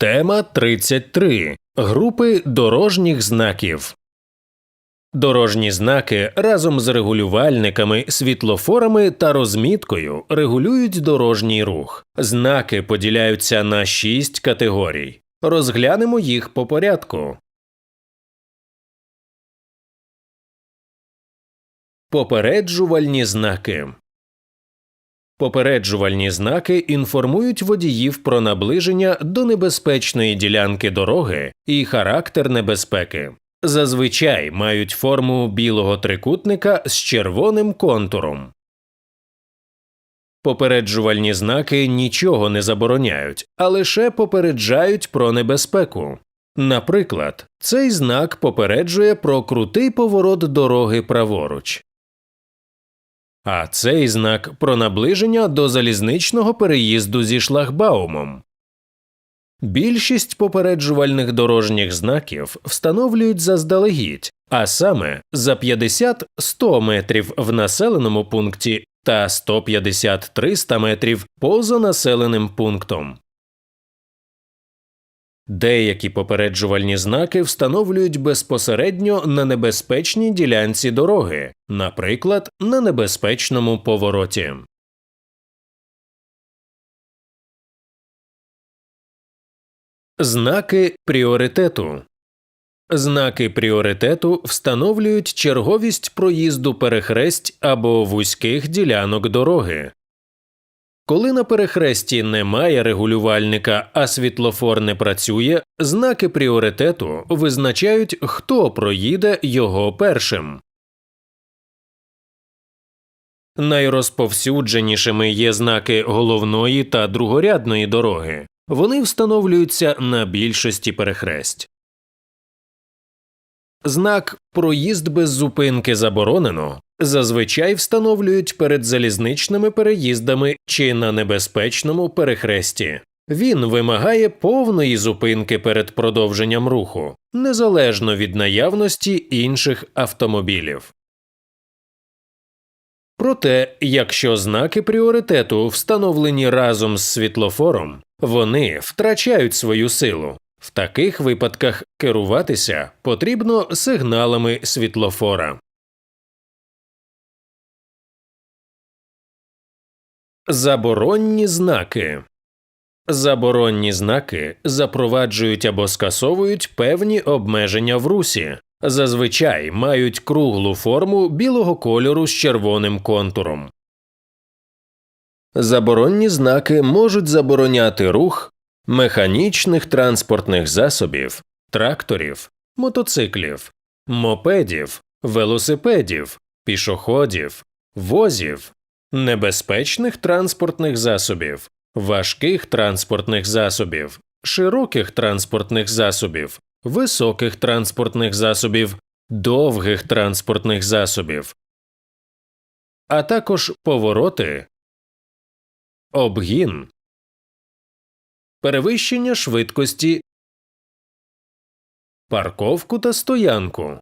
Тема 33. Групи дорожніх знаків. Дорожні знаки разом з регулювальниками, світлофорами та розміткою регулюють дорожній рух. Знаки поділяються на шість категорій. Розглянемо їх по порядку. Попереджувальні знаки. Попереджувальні знаки інформують водіїв про наближення до небезпечної ділянки дороги і характер небезпеки. Зазвичай мають форму білого трикутника з червоним контуром. Попереджувальні знаки нічого не забороняють, а лише попереджають про небезпеку. Наприклад, цей знак попереджує про крутий поворот дороги праворуч. А цей знак про наближення до залізничного переїзду зі шлагбаумом. Більшість попереджувальних дорожніх знаків встановлюють заздалегідь, а саме за 50-100 метрів в населеному пункті та 150-300 метрів поза населеним пунктом. Деякі попереджувальні знаки встановлюють безпосередньо на небезпечній ділянці дороги, наприклад, на небезпечному повороті. Знаки пріоритету Знаки пріоритету встановлюють черговість проїзду перехресть або вузьких ділянок дороги. Коли на перехресті немає регулювальника, а світлофор не працює, знаки пріоритету визначають, хто проїде його першим. Найрозповсюдженішими є знаки головної та другорядної дороги. Вони встановлюються на більшості перехресть. Знак Проїзд без зупинки заборонено зазвичай встановлюють перед залізничними переїздами чи на небезпечному перехресті. Він вимагає повної зупинки перед продовженням руху, незалежно від наявності інших автомобілів. Проте, якщо знаки пріоритету встановлені разом з світлофором, вони втрачають свою силу. В таких випадках керуватися потрібно сигналами світлофора. Заборонні знаки Заборонні знаки запроваджують або скасовують певні обмеження в русі, зазвичай мають круглу форму білого кольору з червоним контуром. Заборонні знаки можуть забороняти рух механічних транспортних засобів, тракторів, мотоциклів, мопедів, велосипедів, пішоходів, возів, небезпечних транспортних засобів, важких транспортних засобів, широких транспортних засобів, високих транспортних засобів, довгих транспортних засобів, а також повороти, обгін, перевищення швидкості, парковку та стоянку.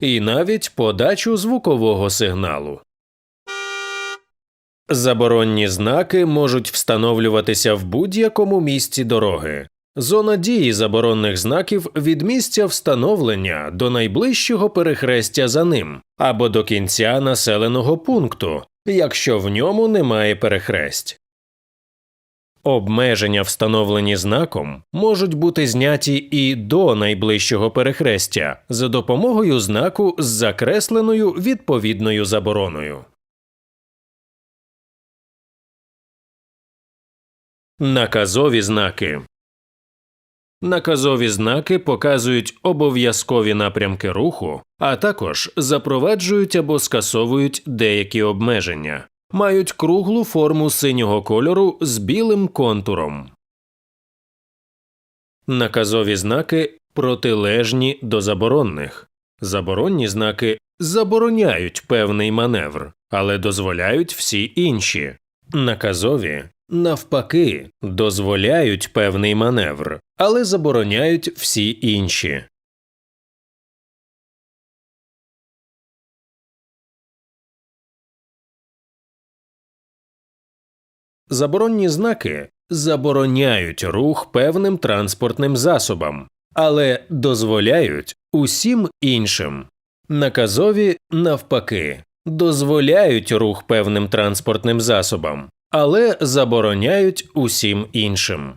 І навіть подачу звукового сигналу. Заборонні знаки можуть встановлюватися в будь-якому місці дороги. Зона дії заборонних знаків від місця встановлення до найближчого перехрестя за ним або до кінця населеного пункту, якщо в ньому немає перехресть. Обмеження, встановлені знаком, можуть бути зняті і до найближчого перехрестя за допомогою знаку з закресленою відповідною забороною. Наказові знаки Наказові знаки показують обов'язкові напрямки руху, а також запроваджують або скасовують деякі обмеження мають круглу форму синього кольору з білим контуром. Наказові знаки протилежні до заборонних. Заборонні знаки забороняють певний маневр, але дозволяють всі інші. Наказові навпаки дозволяють певний маневр, але забороняють всі інші. Заборонні знаки забороняють рух певним транспортним засобам, але дозволяють усім іншим. Наказові, навпаки, дозволяють рух певним транспортним засобам, але забороняють усім іншим.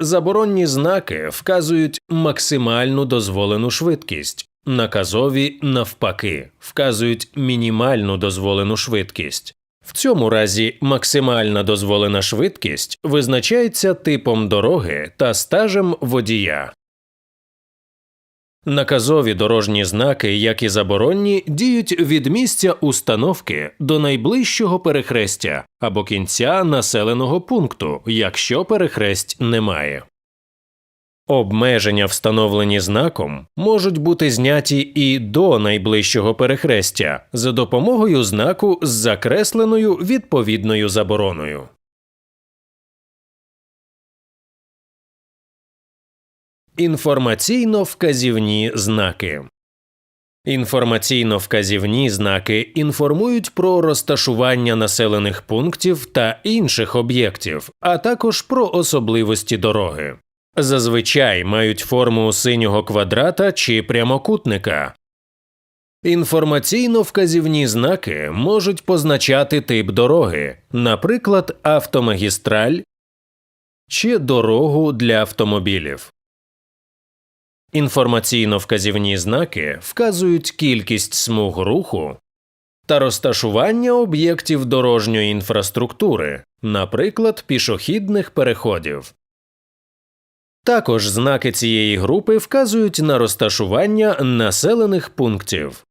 Заборонні знаки вказують максимальну дозволену швидкість, наказові навпаки вказують мінімальну дозволену швидкість. В цьому разі максимальна дозволена швидкість визначається типом дороги та стажем водія. Наказові дорожні знаки, як і заборонні, діють від місця установки до найближчого перехрестя або кінця населеного пункту, якщо перехресть немає. Обмеження, встановлені знаком, можуть бути зняті і до найближчого перехрестя за допомогою знаку з закресленою відповідною забороною. Інформаційно-вказівні знаки Інформаційно-вказівні знаки інформують про розташування населених пунктів та інших об'єктів, а також про особливості дороги. Зазвичай мають форму синього квадрата чи прямокутника. Інформаційно-вказівні знаки можуть позначати тип дороги, наприклад, автомагістраль чи дорогу для автомобілів. Інформаційно-вказівні знаки вказують кількість смуг руху та розташування об'єктів дорожньої інфраструктури, наприклад, пішохідних переходів. Також знаки цієї групи вказують на розташування населених пунктів.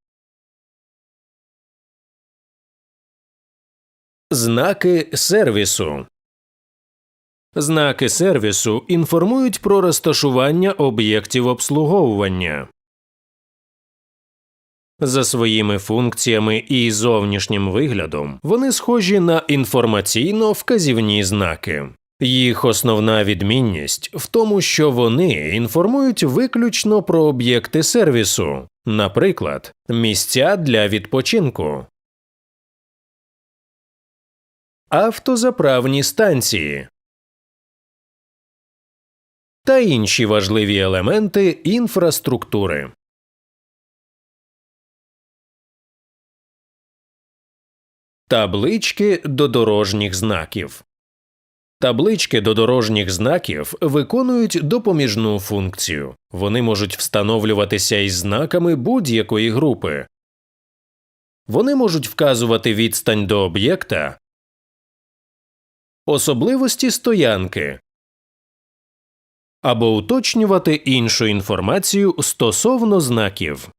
Знаки сервісу Знаки сервісу інформують про розташування об'єктів обслуговування. За своїми функціями і зовнішнім виглядом вони схожі на інформаційно-вказівні знаки. Їх основна відмінність в тому, що вони інформують виключно про об'єкти сервісу, наприклад, місця для відпочинку, автозаправні станції та інші важливі елементи інфраструктури. Таблички до дорожніх знаків. Таблички до дорожніх знаків виконують допоміжну функцію. Вони можуть встановлюватися із знаками будь-якої групи. Вони можуть вказувати відстань до об'єкта, особливості стоянки або уточнювати іншу інформацію стосовно знаків.